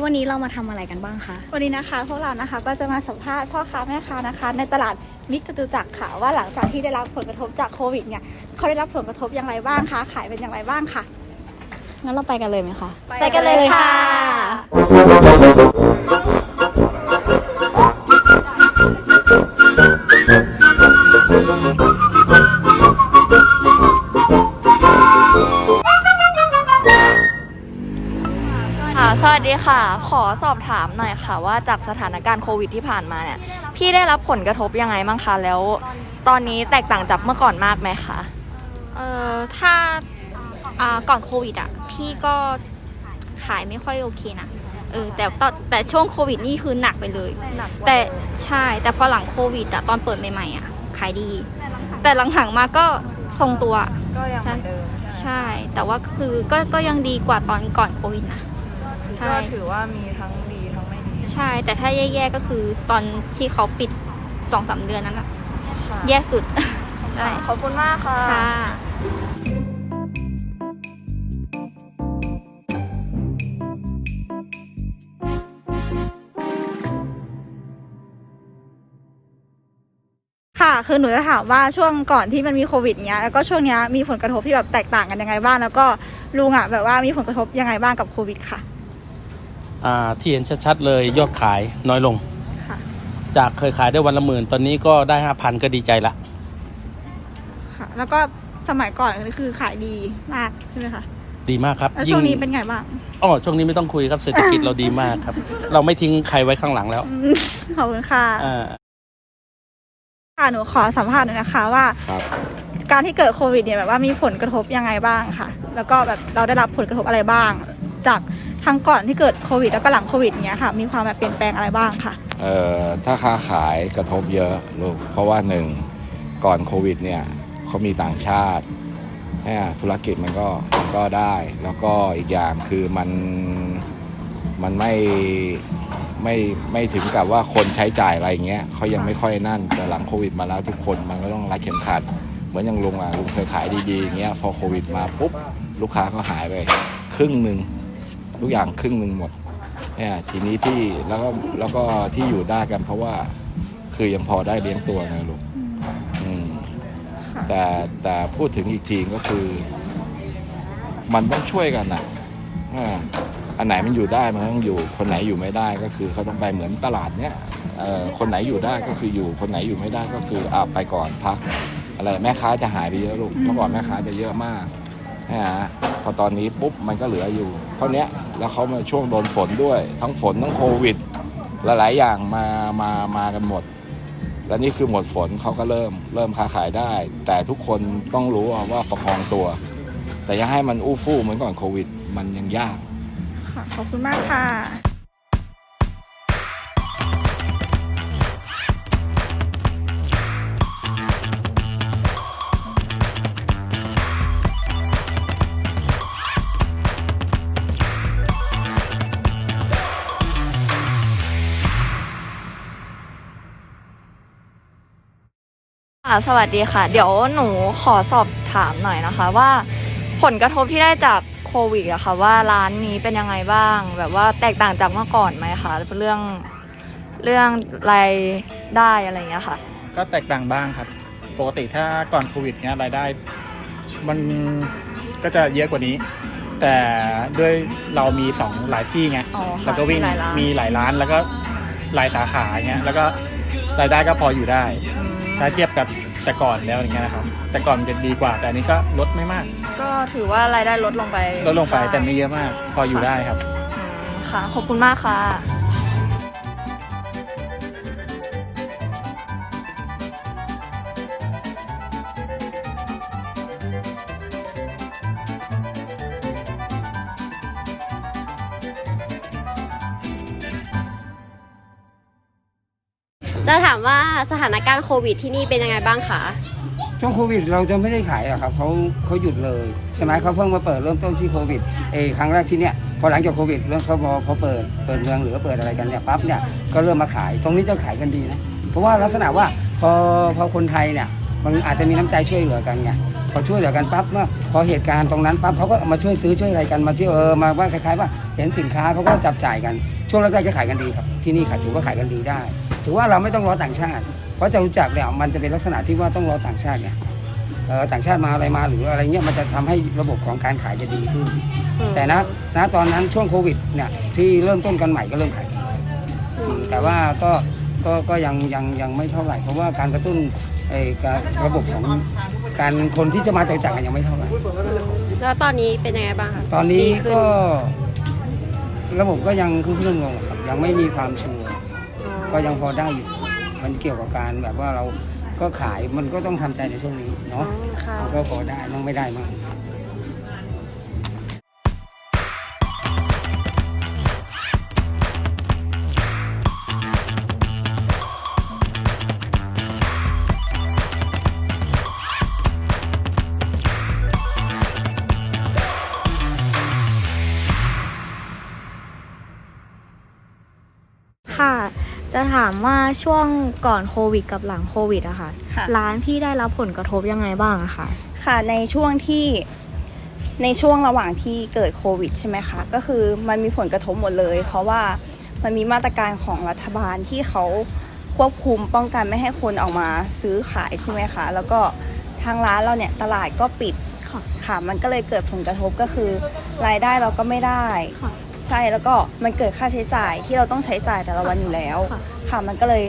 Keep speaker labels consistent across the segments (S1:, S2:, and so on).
S1: แล้ววันนี้เรามาทำอะไรกันบ้างคะ
S2: วันนี้นะคะพวกเรานะคะก็จะมาสัมภาษณ์พ่อค้าแม่ค้านะคะ ในตลาดมิกจตุจักรค่ะว่าหลังจากที่ได้รับผลกระทบจากโควิดเนี่ยเขาได้รับผลกระทบอย่างไรบ้างคะขายเป็นอย่างไรบ้างค่ะ
S1: งั้นเราไปกันเลยไหมคะ
S2: ไปกันเลยค่ะ
S3: ค่ะ ค่ะ ขอสอบถามหน่อยค่ะ ว่าจากสถานการณ์โควิดที่ผ่านมาเนี่ย พี่ได้รับผลกระทบยังไงบ้างคะแล้ว ตอนนี้แตกต่างจากเมื่อก่อนมากไหมคะ
S1: เอ่อถ้าอ่าก่อนโควิดอะ พี่ก็ขายไม่ค่อยโอเคนะเออแต่ตอนแต่ช่วงโควิดนี่คือหนักไปเลย แต่ใช่แต่พอหลังโควิดอะตอนเปิดใหม่ๆอะขายดี แต่หลังๆมาก็ทรงตัว
S3: ก็ยังเหมือนเดิม
S1: ใช่ แต่ว่าคือก็ก็ยังดีกว่าตอนก่อนโควิดนะ ใช่
S3: ก็ถือว่ามีทั้งดีทั้งไม่ดี
S1: ใช่ แต่ถ้าแย่ๆก็คือตอนที่เขาปิดสองสามเดือนนั้นอะแย่สุดใช่
S3: ขอบคุณมากค่ะ
S1: ค่ะ
S2: ค่ะ คือหนูจะถามว่าช่วงก่อนที่มันมีโควิดเนี้ย แล้วก็ช่วงเนี้ยมีผลกระทบที่แบบแตกต่างกันยังไงบ้าง แล้วก็ลุงอะแบบว่ามีผลกระทบยังไงบ้างกับโควิดค่ะ
S4: อ่า ที่เห็นชัดๆเลยยอดขายน้อยลง
S2: ค่ะ
S4: จากเคยขายได้วันละหมื่น ตอนนี้ก็ได้ห้าพันก็ดีใจละ
S2: ค่ะแล้วก็สมัยก่อนนี่คือขายดีมากใช่ไหมคะ
S4: ดีมากครับ
S2: แล้วช่วงนี้เป็นไงบ้าง
S4: อ๋อช่วงนี้ไม่ต้องคุยครับเศรษฐกิจเราดีมากครับ เราไม่ทิ้งใครไว้ข้างหลังแล้ว
S2: อืมขอบคุณค่ะ
S4: อ่า
S2: ค่ะหนูขอสัมภาษณ์หน่อยนะคะว่า
S5: ครับ
S2: การที่เกิดโควิดเนี่ยแบบว่ามีผลกระทบยังไงบ้างค่ะ แล้วก็แบบเราได้รับผลกระทบอะไรบ้าง จาก ทั้งก่อนที่เกิดโควิดแล้วก็หลังโควิดเนี้ยค่ะ มีความแบบเปลี่ยนแปลงอะไรบ้างค่ะ
S5: เอ่อถ้าค้าขายกระทบเยอะลูกเพราะว่าหนึ่งก่อนโควิดเนี่ยเขามีต่างชาติเนี่ยธุรกิจมันก็มันก็ได้ แล้วก็อีกอย่างคือมันมันไม่ไม่ไม่ถึงกับว่าคนใช้จ่ายอะไรอย่างเงี้ยเขายังไม่ค่อยนั่นแต่หลังโควิดมาแล้วทุกคนมันก็ต้องรัดเข็มขัด เหมือนอย่างลุงอะลุงเคยขายดีๆอย่างเงี้ยพอโควิดมาปุ๊บลูกค้าก็หายไปครึ่งหนึ่ง ทุกอย่างครึ่งหนึ่งหมดเนี่ยทีนี้ที่แล้วก็แล้วก็ที่อยู่ได้กันเพราะว่าคือยังพอได้เลี้ยงตัวนะลูกอืมแต่แต่พูดถึงอีกทีก็คือ มันต้องช่วยกันนะอ่าอันไหนมันอยู่ได้มันต้องอยู่ คนไหนอยู่ไม่ได้ก็คือเขาต้องไปเหมือนตลาดเนี้ยเอ่อคนไหนอยู่ได้ก็คืออยู่ คนไหนอยู่ไม่ได้ก็คืออ่าไปก่อนพัก อะไรแม่ค้าจะหายไปเยอะลูกเมื่อก่อนแม่ค้าจะเยอะมากนะฮะพอตอนนี้ปุ๊บมันก็เหลืออยู่ เท่าเนี้ยแล้วเขามาช่วงโดนฝนด้วย ทั้งฝนทั้งโควิดหลายๆอย่างมามามากันหมด และนี่คือหมดฝนเขาก็เริ่มเริ่มค้าขายได้ แต่ทุกคนต้องรู้ว่าประคองตัว แต่ยังให้มันอู้ฟู่เหมือนก่อนโควิด มันยังยาก
S2: ค่ะขอบคุณมากค่ะ
S3: ค่ะสวัสดีค่ะ เดี๋ยวหนูขอสอบถามหน่อยนะคะว่าผลกระทบที่ได้จากโควิดอะค่ะว่าร้านนี้เป็นยังไงบ้าง แบบว่าแตกต่างจากเมื่อก่อนไหมคะเรื่องเรื่องรายได้อะไรอย่างเงี้ยค่ะ
S6: ก็แตกต่างบ้างครับ ปกติถ้าก่อนโควิดเนี้ยรายได้ มันก็จะเยอะกว่านี้ แต่ด้วยเรามีสองหลายที่ไง
S3: อ๋อค่ะ
S6: แล้วก็วิ่ง
S3: มีหลายร้าน
S6: มีหลายร้านแล้วก็หลายสาขาเงี้ยแล้วก็รายได้ก็พออยู่ได้ ถ้าเทียบกับแต่ก่อนแล้วอย่างเงี้ยนะครับ แต่ก่อนมันจะดีกว่า แต่อันนี้ก็ลดไม่มาก
S3: ก็ถือว่ารายได้ลดลงไป
S6: ลดลงไป
S3: บ้า
S6: แต่ไม่เยอะมาก พออยู่ได้ครับ
S3: อืมค่ะ ขอบคุณมากค่ะ
S7: จะถามว่าสถานการณ์โควิดที่นี่เป็นยังไงบ้างคะ
S8: ช่วงโควิดเราจะไม่ได้ขายหรอกครับเขาเขาหยุดเลยใช่ไหมเขาเพิ่งมาเปิดเริ่มต้นที่โควิดเออครั้งแรกที่เนี้ยพอหลังจากโควิดเริ่มเขาพอพอเปิดเปิดเมืองหรือเปิดอะไรกันเนี่ยปั๊บเนี่ยก็เริ่มมาขายตรงนี้จะขายกันดีนะเพราะว่าลักษณะว่าพอพอคนไทยเนี่ยมันอาจจะมีน้ำใจช่วยเหลือกันไงพอช่วยเหลือกันปั๊บเมื่อพอเหตุการณ์ตรงนั้นปั๊บเขาก็มาช่วยซื้อช่วยอะไรกันมาเที่ยวเออมาว่าคล้ายๆว่าเห็นสินค้าเขาก็จับจ่ายกันช่วงแรกๆจะขายกันดีครับที่นี่ค่ะถือว่าขายกันดีได้ ถือว่าเราไม่ต้องรอต่างชาติ เพราะจะรู้จักเนี่ยมันจะเป็นลักษณะที่ว่าต้องรอต่างชาติไงเออต่างชาติมาอะไรมาหรืออะไรเงี้ยมันจะทำให้ระบบของการขายจะดีขึ้น แต่นะนะตอนนั้นช่วงโควิดเนี่ยที่เริ่มต้นกันใหม่ก็เริ่มขายดีแต่ว่าก็ก็ก็ยังยังยังไม่เท่าไหร่ เพราะว่าการกระตุ้นไอ้การระบบของการคนที่จะมาต่อจากกันยังไม่เท่าไหร่
S7: แล้วตอนนี้เป็นยังไงบ้างคะ
S8: ตอนนี้
S7: ดีขึ้น
S8: ก็ ระบบก็ยังขึ้นขึ้นลงๆครับยังไม่มีความชัวร์ ก็ยังพอได้อยู่ มันเกี่ยวกับการแบบว่าเราก็ขายมันก็ต้องทำใจในช่วงนี้เนาะ
S7: ค่ะ
S8: ก็พอได้ต้องไม่ได้มาก
S9: ถามว่าช่วงก่อนโควิดกับหลังโควิดอะค่ะ
S10: ค่ะ
S9: ร้านพี่ได้รับผลกระทบยังไงบ้างอะคะ
S10: ค่ะในช่วงที่ในช่วงระหว่างที่เกิดโควิดใช่ไหมคะก็คือมันมีผลกระทบหมดเลย เพราะว่ามันมีมาตรการของรัฐบาลที่เขาควบคุมป้องกันไม่ให้คนออกมาซื้อขายใช่ไหมคะแล้วก็ทางร้านเราเนี่ยตลาดก็ปิด
S9: ค่ะ
S10: ค่ะ มันก็เลยเกิดผลกระทบก็คือ รายได้เราก็ไม่ได้
S9: ค่ะ
S10: ใช่แล้วก็มันเกิดค่าใช้จ่ายที่เราต้องใช้จ่ายแต่ละวันอยู่แล้ว
S9: ค่ะ
S10: ค่ะมันก็เลย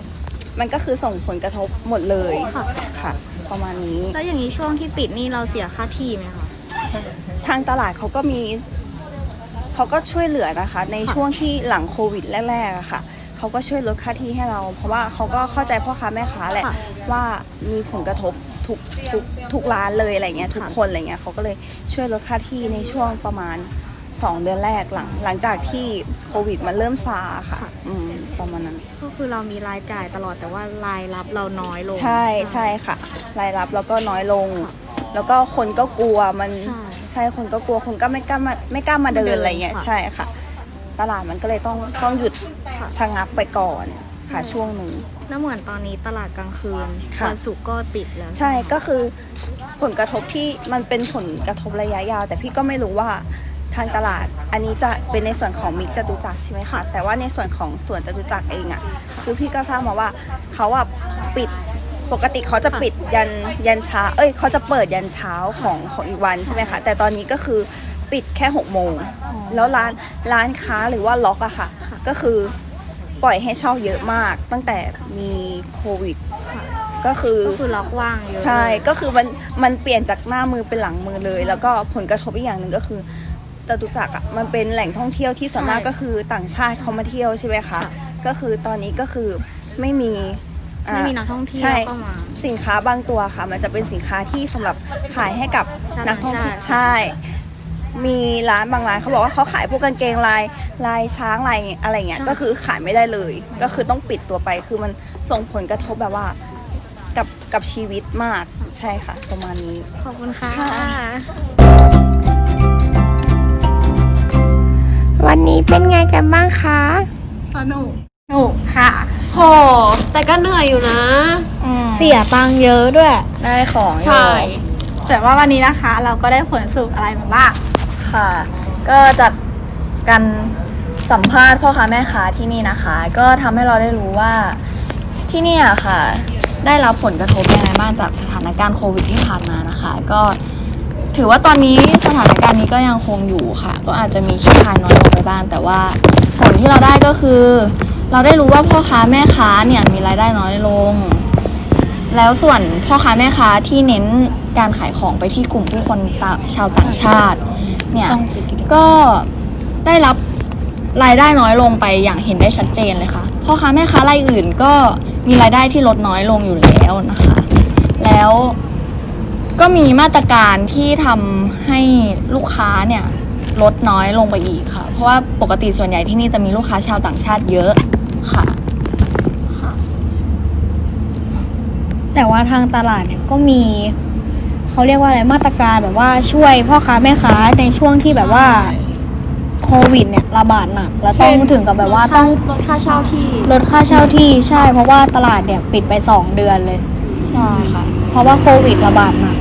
S10: มันก็คือส่งผลกระทบหมดเลย
S9: ค่ะ
S10: ค่ะ ประมาณนี้
S9: แล้วอย่างนี้ช่วงที่ปิดนี่เราเสียค่าที่ไหมคะ
S10: ทางตลาดเขาก็มีเขาก็ช่วยเหลือนะคะ ในช่วงที่หลังโควิดแรกๆอะค่ะเขาก็ช่วยลดค่าที่ให้เรา เพราะว่าเขาก็เข้าใจพ่อค้าแม่ค้าแหละ
S9: ค่ะ
S10: ว่ามีผลกระทบทุกทุกทุกร้านเลยอะไรเงี้ยทุก
S9: ค่ะ
S10: คนอะไรเงี้ยเขาก็เลยช่วยลดค่าที่ในช่วงประมาณ 2 เดือนแรกหลังหลังจากที่โควิดมันเริ่มซาค่ะ อืมประมาณนั้น
S9: ก็คือเรามีรายจ่ายตลอดแต่ว่ารายรับเราน้อยลง
S10: ใช่ใช่ค่ะ รายรับแล้วก็น้อยลง แล้วก็คนก็กลัวมัน
S9: ใช่
S10: ใช่คนก็กลัวคนก็ไม่กล้ามาไม่กล้ามาเดิ
S9: เดิ
S10: น
S9: น
S10: อะไรเงี้ย
S9: ค่ะ
S10: ใช่ค่ะ ตลาดมันก็เลยต้องต้องหยุด
S9: ค่ะ
S10: ชะงักไปก่อนค่ะช่วงหนึ่ง
S9: แล้วเหมือนตอนนี้ตลาดกลางคืน
S10: ค่ะ
S9: วันศุกร์ก็ปิดแล้ว
S10: ใช่ก็คือผลกระทบที่มันเป็นผลกระทบระยะยาว แต่พี่ก็ไม่รู้ว่า ทางตลาด อันนี้จะเป็นในส่วนของมิกจตุจักรใช่ไหมคะแต่ว่าในส่วนของสวนจตุจักรเองอะ่ะคือพี่ก็ทราบมาว่าเขาอะปิดปกติเขาจะปิดยันยันเช้า เอ้ยเขาจะเปิดยันเช้าของของอีกวันใช่ไหมคะ แต่ตอนนี้ก็คือปิดแค่หกโมง แล้วร้านร้านค้าหรือว่าล็อกอะค่ะ ก็คือปล่อยให้เช่าเยอะมาก ตั้งแต่มีโควิด ก็คือ
S9: ก็คือล็อกว่างเยอะ
S10: ใช่
S9: เลย
S10: ก็คือมันมันเปลี่ยนจากหน้ามือเป็นหลังมือเลย แล้วก็ผลกระทบอีกอย่างหนึ่งก็คือ จตุจักรอะมันเป็นแหล่งท่องเที่ยวที่ส่วนมากก็คือต่างชาติเขามาเที่ยวใช่ไหมคะ ก็คือตอนนี้ก็คือไม่มีอ่า
S9: ไม่มีนักท่องเที่ย
S10: ใช่
S9: วก็มา
S10: สินค้าบางตัวค่ะ มันจะเป็นสินค้าที่สำหรับขายให้กับ
S9: ชาว
S10: นักท่องเที่ยว
S9: ต่างชาติ
S10: ใช่ มีร้านบางร้านเขาบอกว่าเขาขายพวกกางเกงลายลายช้างลายอะไรเงี้ยก็คือขายไม่ได้เลย ก็คือต้องปิดตัวไปคือมันส่งผลกระทบแบบว่ากับกับชีวิตมากใช่ค่ะ ประมาณนี้
S9: ขอบคุณค่ะ
S7: วันนี้เป็นไงกันบ้างคะ
S10: สนุกสนุกค่ะ
S7: โหแต่ก็เหนื่อยอยู่นะ
S9: เสียตังค์เยอะด้วย
S10: ได้ของอยู่
S7: ใช่
S10: แต่ว่าวันนี้นะคะ เราก็ได้ผลสรุปอะไรมาบ้าง
S3: ค่ะ ก็จากการสัมภาษณ์พ่อค้าแม่ค้าที่นี่นะคะ ก็ทำให้เราได้รู้ว่าที่เนี่ยค่ะ ได้รับผลกระทบยังไงบ้างจากสถานการณ์โควิดที่ผ่านมานะคะ ก็ ถือว่าตอนนี้สถานการณ์นี้ก็ยังคงอยู่ค่ะ ก็อาจจะมีขี้คายน้อยลงไปบ้าง แต่ว่าผลที่เราได้ก็คือ เราได้รู้ว่าพ่อค้าแม่ค้าเนี่ยมีรายได้น้อยลง แล้วส่วนพ่อค้าแม่ค้าที่เน้นการขายของไปที่กลุ่มผู้คนต่างชาวต่างชาติเนี่ยก็ได้รับรายได้น้อยลงไปอย่างเห็นได้ชัดเจนเลยค่ะพ่อค้าแม่ค้ารายอื่นก็มีรายได้ที่ลดน้อยลงอยู่แล้วนะคะ แล้ว ก็มีมาตรการที่ทำให้ลูกค้าเนี่ยลดน้อยลงไปอีกค่ะ เพราะว่าปกติส่วนใหญ่ที่นี่จะมีลูกค้าชาวต่างชาติเยอะค่ะ
S11: แต่ว่าทางตลาดเนี่ยก็มีเขาเรียกว่าอะไรมาตรการแบบว่าช่วยพ่อค้าแม่ค้าในช่วงที่แบบว่าโควิดเนี่ยระบาดหนัก แล้วต้องถึงกับแบบว่าต้อง
S12: ลดค่าเช่าที่
S11: ลดค่าเช่าที่ใช่เพราะว่าตลาดเนี่ยปิดไป2เดือนเลย
S10: ใช่ค่ะ
S11: เพราะว่าโควิดระบาดหนัก
S10: ใ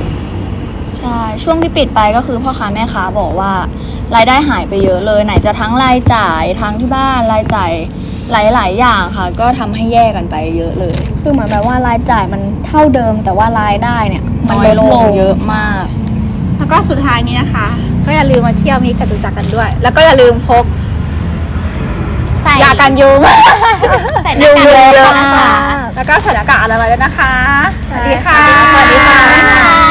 S10: ช่ช่วงที่ปิดไปก็คือพ่อค้าแม่ค้าบอกว่ารายได้หายไปเยอะเลย ไหนจะทั้งรายจ่ายทั้งที่บ้านรายจ่ายหลาย ๆ อย่างค่ะ ก็ทำให้แย่กันไปเยอะเลย
S11: คือเหมือนแบบว่ารายจ่ายมันเท่าเดิม แต่ว่ารายได้เนี่ยมัน
S10: น้อย
S11: ลด
S10: ล
S11: ล
S10: ง
S11: ง
S10: เยอะมาก
S2: แล้วก็สุดท้ายนี้นะคะ ก็อย่าลืมมาเที่ยวมิกจตุจักรกันด้วย แล้วก็อย่าลืมพก
S11: ใส่
S2: ยากันยุง
S11: ใส่หน้ากาก
S2: ยุงเยอะ
S11: นะ
S2: นะคะคะแล้วก็ใส่หน้ากากอนามัยด้วยนะคะ สวัสดีค่ะ
S10: สวัสดีค่ะ